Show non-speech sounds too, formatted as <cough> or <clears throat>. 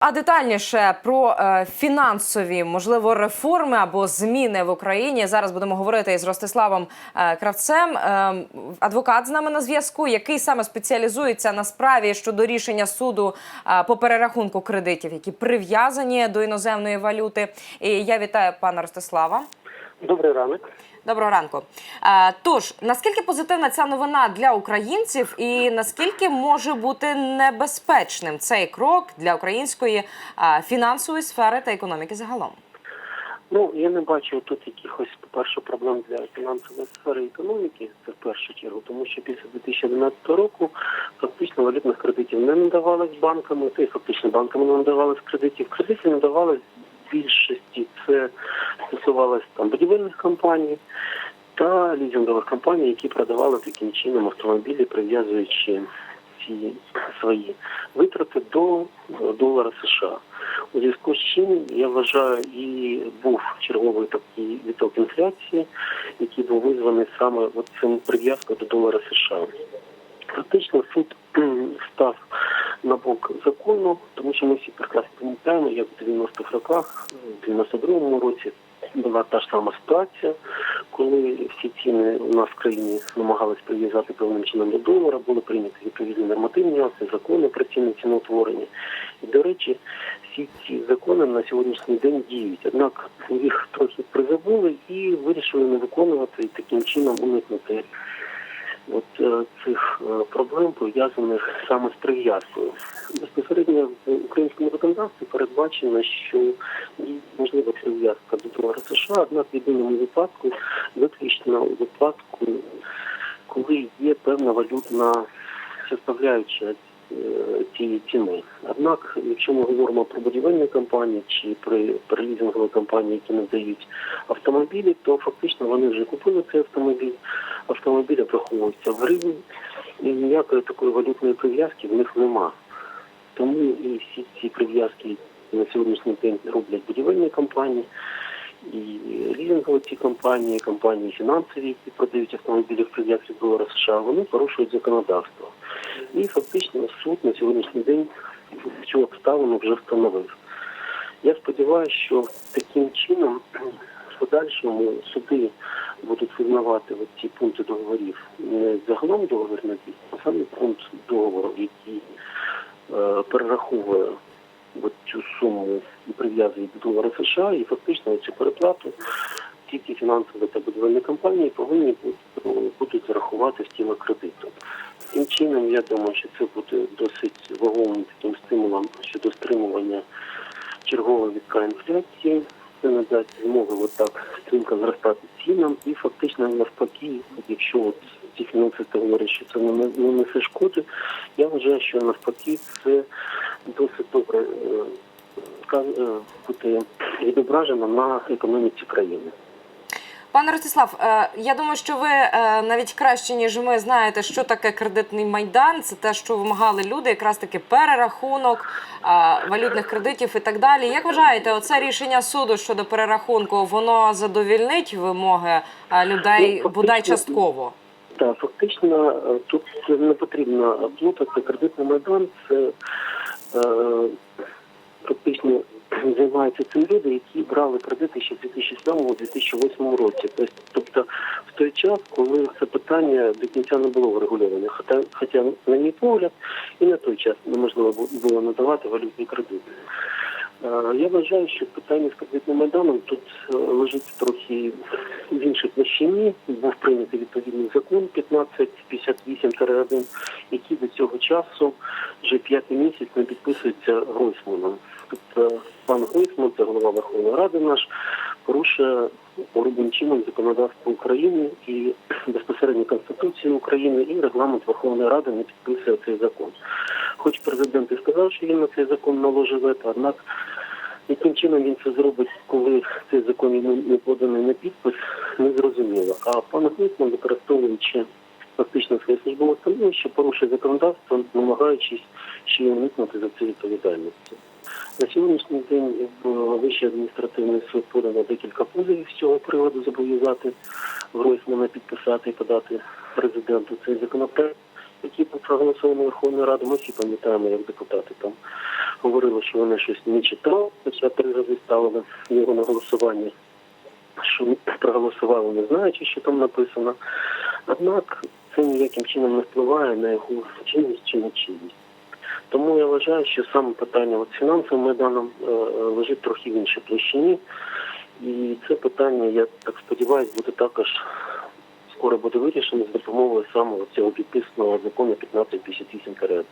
А детальніше про е, фінансові можливо реформи або зміни в Україні зараз будемо говорити із Ростиславом е, Кравцем. Е, адвокат з нами на зв'язку, який саме спеціалізується на справі щодо рішення суду по перерахунку кредитів, які прив'язані до іноземної валюти. І я вітаю пана Ростислава. Добрий ранок. Доброго ранку. Тож наскільки позитивна ця новина для українців, і наскільки може бути небезпечним цей крок для української фінансової сфери та економіки загалом? Ну я не бачу тут якихось, по-перше, проблем для фінансової сфери економіки. Це в першу чергу, тому що після 2011 року фактично валютних кредитів не надавалось банками, та й фактично банками не надавалось кредитів. Кредити надавались більшості. Це стосувалось там будівельних компаній та лізингових компаній, які продавали таким чином автомобілі, прив'язуючи ці свої витрати до долара США. У зв'язку з чим я вважаю, і був черговий такий відток інфляції, який був визваний саме цим прив'язкою до долара США. Фактично суд став на бок закону, тому що ми всі прекрасно пам'ятаємо, як в 90-х роках, в 92-му році була та ж сама ситуація, коли всі ціни у нас в країні намагались прив'язати певним чином до долара, були прийняті відповідні нормативні акти, закони про ціни ціноутворення. І, до речі, всі ці закони на сьогоднішній день діють. Однак їх трохи призабули і вирішили не виконувати і таким чином уникнути от е, цих е, проблем пов'язаних саме з прив'язкою. Безпосередньо в українському законодавстві передбачено, що є можлива прив'язка до долара США, однак в єдиному випадку, виключно у випадку, коли є певна валютна составляюча е, цієї ціни. Однак, якщо ми говоримо про будівельні компанії чи про лізингові компанії, які надають автомобілі, то фактично вони вже купили цей автомобіль, автомобіль обраховується в гривні, і ніякої такої валютної прив'язки в них нема. Тому і всі ці прив'язки на сьогоднішній день роблять будівельні компанії, і лізингові ці компанії, компанії фінансові, які продають автомобілі в прив'язці до долара США, вони порушують законодавство. І фактично суд на сьогоднішній день цю обставину вже встановив. Я сподіваюся, що таким чином подальшому суди будуть визнавати от ці пункти договорів не загалом договірний, а саме пункт договору, який е, перераховує от цю суму і прив'язує до долара США, і фактично цю переплату тільки фінансові та будівельні компанії повинні будуть, будуть зарахувати в тіло кредиту. Таким чином, я думаю, що це буде досить вагомим стрімко зростати цінам і фактично навпаки, якщо от ці фінансисти говорять, що це не не несе шкоди, я вважаю, що навпаки це досить добре е, ска- е, буде відображено на економіці країни. Пане Ростислав, е, я думаю, що ви е, навіть краще ніж ми знаєте, що таке кредитний майдан. Це те, що вимагали люди, якраз таки перерахунок е, валютних кредитів і так далі. Як вважаєте, оце рішення суду щодо перерахунку воно задовільнить вимоги людей Ну, бодай частково? Так, фактично тут не потрібно плутати кредитний майдан. Це займаються цим люди, які брали кредити ще в 2007-2008 році. Тобто, тобто в той час, коли це питання до кінця не було врегульоване. Хоча, хоча на мій погляд, і на той час неможливо було надавати валютні кредити. Е, Я вважаю, що питання з кредитним майданом тут е, лежить трохи в іншій площині. Був прийнятий відповідний закон 1558-1, який до цього часу вже п'ятий місяць не підписується Гройсманом. Тобто пан Гройсман, це голова Верховної Ради наш, порушує грубим чином законодавство України і <clears throat> безпосередньо Конституцію України і регламент Верховної Ради не підписує цей закон. Хоч президент і сказав, що він на цей закон наложив вето, однак яким чином він це зробить, коли цей закон йому не поданий на підпис, не зрозуміло. А пан Гройсман, використовуючи фактично своє службове становище, порушує законодавство, намагаючись ще й уникнути за це відповідальності. На сьогоднішній день в Вищий адміністративний суд подано декілька позовів з цього приводу зобов'язати Гройсмана підписати і подати президенту цей законопроект, який був проголосований Верховною Радою. Ми всі пам'ятаємо, як депутати там говорили, що вони щось не читали, хоча три рази ставили його на голосування, що проголосували, не знаючи, що там написано. Однак це ніяким чином не впливає на його чинність чи нечинність. Тому я вважаю, що саме питання от фінансовим майданом е, е, лежить трохи в іншій площині. І це питання, я так сподіваюся, буде також скоро буде вирішено з допомогою саме цього підписаного закону 1558 КРС.